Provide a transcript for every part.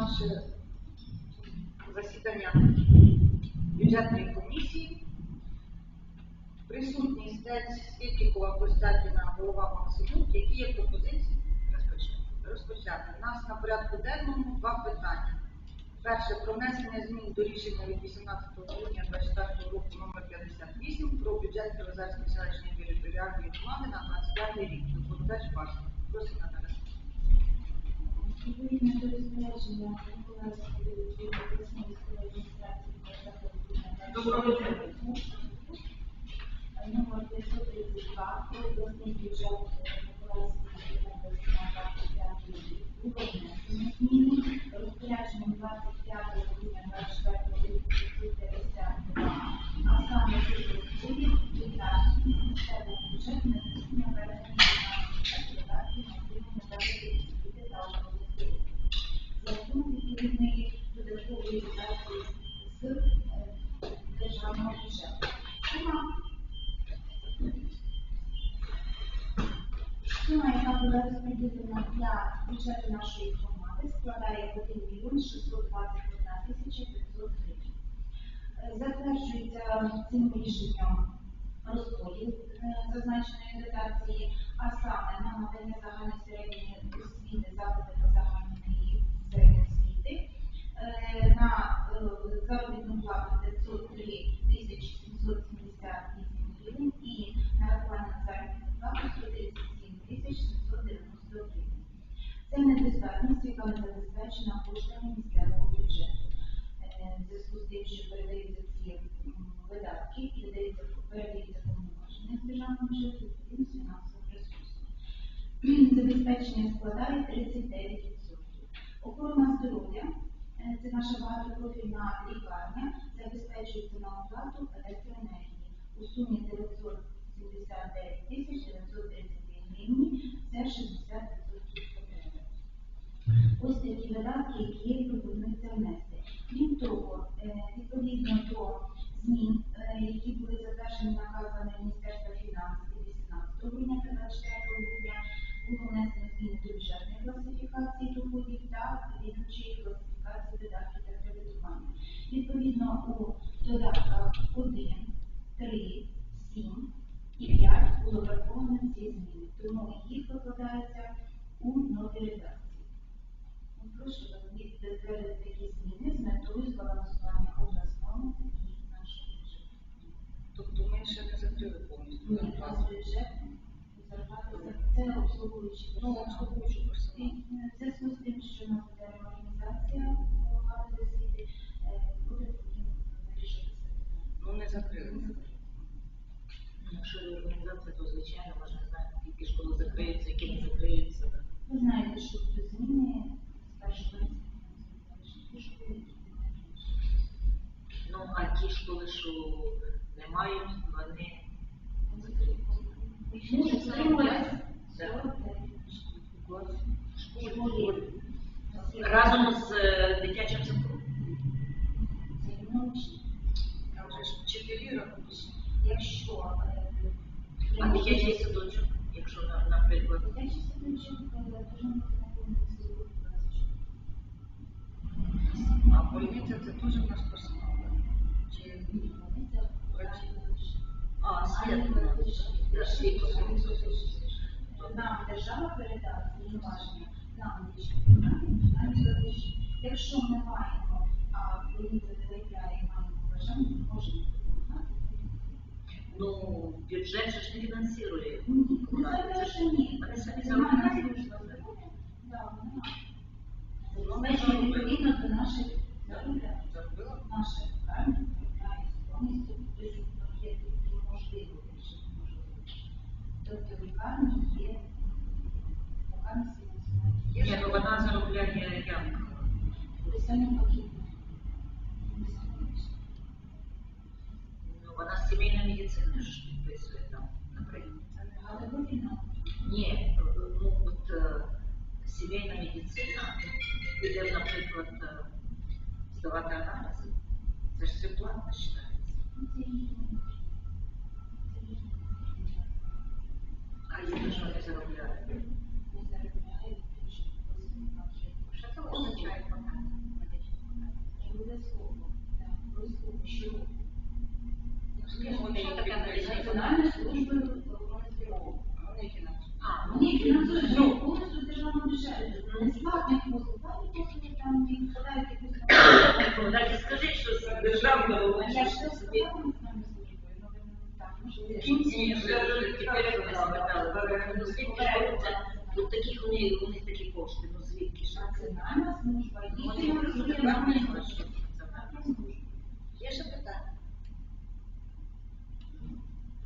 наше засідання бюджетної комісії. Присутні стець Світікова, Костякіна, голова Максимюк. Які є пропозиції? Розпочати. У нас на порядку денному два питання. Перше про внесення змін до рішення від 18 грудня 2024 року номер 58 про бюджет Кривозерської селищної територіальної громади на 25 рік. Доповідач Пашко. Просить на Відповідно до розпорядження Миколаївської обласної адміністрації Доброго дня. номер 532 про обласний бюджет Миколаївської області на 25 рік було внесено зміни розпорядженням 25 Сума, яка була розподілена для бюджету нашої громади, складає 1 мільйон 621 тисяча 500 гривень. Е, Затверджується цим рішенням розподіл е, зазначеної дотації, а саме на надання загальної середньої освіти, заклади та загальної середньої освіти, е, на заробітну плату 503 тисячі 778 гривень і нарахування на заробітну плату 137 тисяч 790 гривень. Це недостатність, яка не забезпечена коштами місцевого бюджету. Е, В зв'язку з тим, що передаються ці м, видатки і видається передаються повноваження з державного бюджету відповідно з фінансовим ресурсом. Забезпечення складає 39%. Охорона здоров'я е, це наша багатопрофільна лікарня, забезпечується на оплату електроенергії у сумі 979 тисяч 932 гривні, це 60% потреби. Ось такі видатки, які пропонується внести. Крім того, е, відповідно до змін, е, які були затверджені наказами Міністерства фінансів 18 грудня та 24 грудня, no вчителі. Якщо е, А дитячий садочок, якщо, на- наприклад, дитячий садочок е, дуже може наповнитися до 20. А больниця це теж в нас. Чи А, світло. Світло. Нам держава передала повноваження нам вирішити. Якщо ми маємо, а поліція заявляє, маємо бажання, ми можемо. Ну, бюджет же ж не фінансує. Ну, не зараз що ні. Вони самі заробляють. Ну, відповідно до наших заробляють. Заробила? просто здавати аналізи. Це ж все план починається. А я на що не заробляю? Вони фінансують. А, ну, вони фінансують повністю державного бюджету. Не платні послуги. Ви- Ні, тепер спитали, ну звідки беруться, ну таких у них, у них такі кошти, ну звідки ж? Національна служба, і Ну, фінансує я національну розумію, що службу. це так. Платні служби. Є ще питання?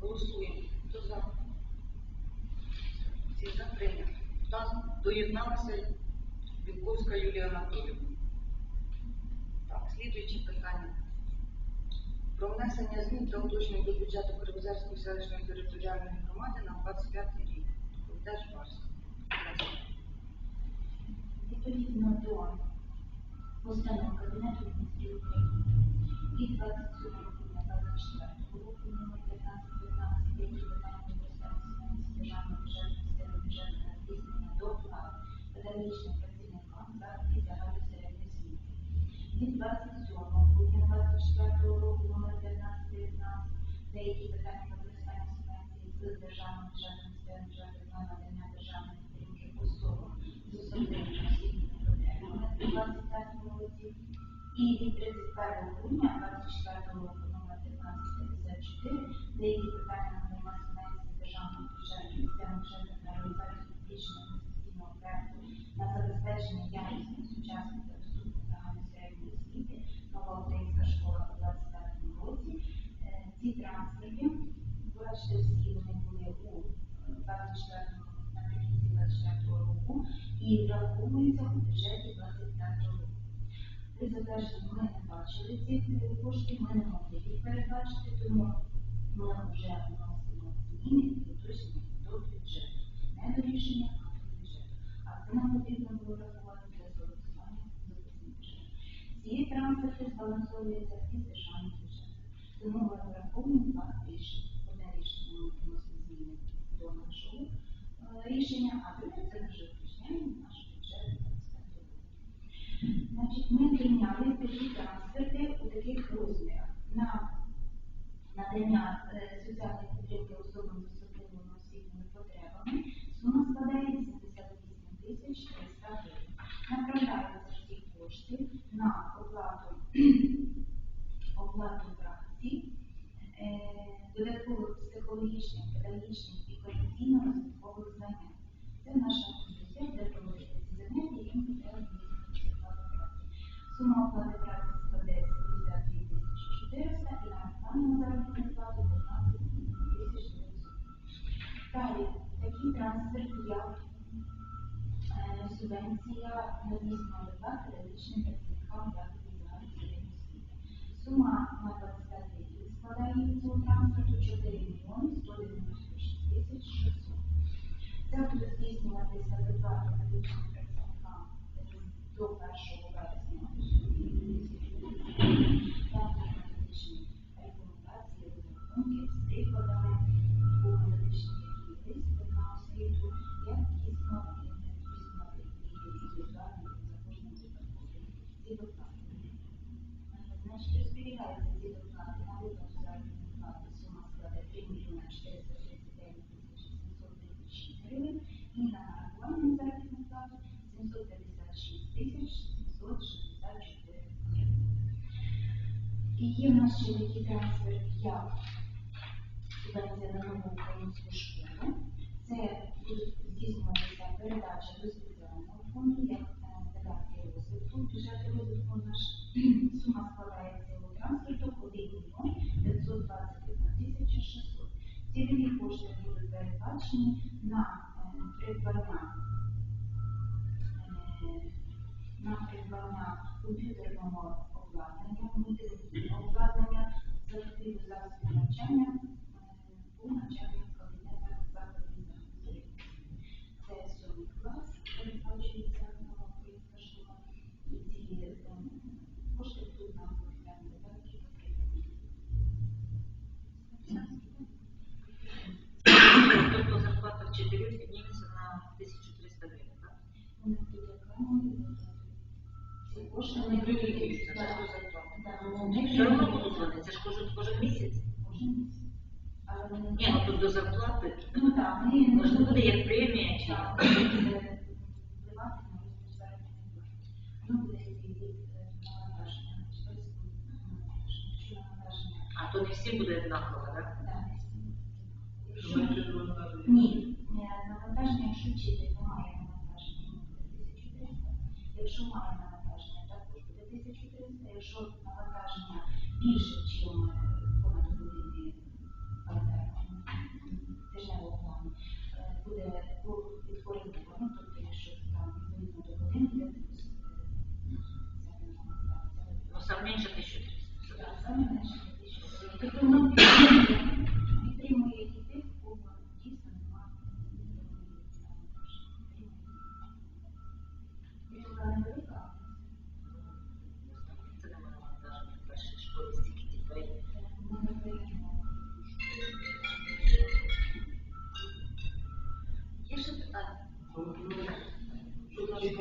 Голосуємо. Хто за? Всі за прийнято. Там доєдналася Білковська Юлія Анатоліївна. Так, слідуючі питання. Про внесення змін та уточнень до бюджету Кривозерської селищної територіальної громади на 25 рік. Теж Барська. Відповідно до постанов Кабінету міністрів України від 27 грудня 24 року номер 1515, які питання використання фінансів державного бюджету бюджету на здійснення доплат педагогічним працівникам закладів загальної середньої освіти. Від 27 грудня 24 року номер 1519, деякі питання використання субвенції з державного бюджету місцевого бюджету на надання державної підтримки особам з особливими освітніми потребами у 25 році. І від 31 грудня Затвердженні ми не бачили цих е, коштів, ми не могли їх передбачити, тому ми вже вносимо зміни і уточнення до бюджету. Не до рішення, а до бюджету. А це нам потрібно було врахувати для застосування записних бюджетів. Ці трансферти збалансовуються із державним бюджетом. Тому ми враховуємо два рішення. Одне рішення ми вносимо зміни до нашого е, рішення, а друге це вже уточняємо наш бюджет 25 року. Значить, ми прийняли такі трансферти цього трансферту 4 мільйони 196 тисяч 600. Це буде здійснюватися виплата медичним працівникам до 1 вересня. І є в нас ще такий трансфер, як субвенція на нову не так, вони Все одно будуть вони, це ж кожен, кожен місяць. Ні, ну тут до зарплати. Ну так, Може, буде як премія чи від е, А то не всім буде однаково, так? Ні, навантаження, якщо вчитель не має навантаження, 1300. Якщо має навантаження, 1300. Якщо навантаження більше, ніж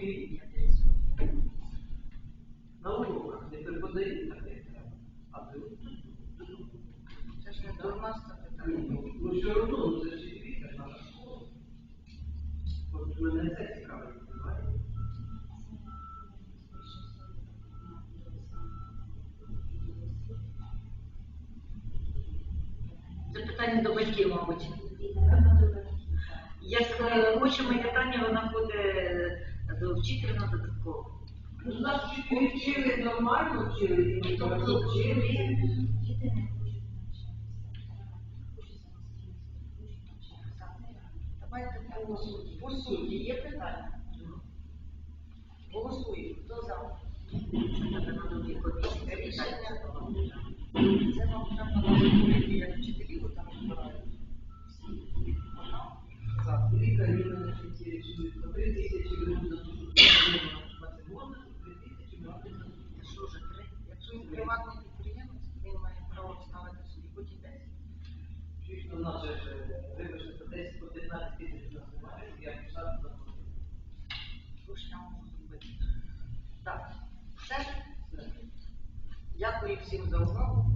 Значить вчителі на уроках не преподають так, як треба, а беруть тут. Це ж не це питання. Ну, все одно, це ж ж наша школа. От мене це цікавить? Це питання до батьків, мабуть. Як е, хочемо питання, вона ходить до вчителя на додатково. Ну, нас вчили нормально, вчили, і Тобто вчили. Діти не хочуть навчатися. Давайте по суті. По суті, є питання? Голосуємо. Хто за? Це на. Рішення. Це нам треба розуміти, як вчителів там збирають. Всі. За. Лікарі Е, вибачте, по 10, по 15 тисяч на немає, я можу зробити? Так, все. Дякую всім за увагу.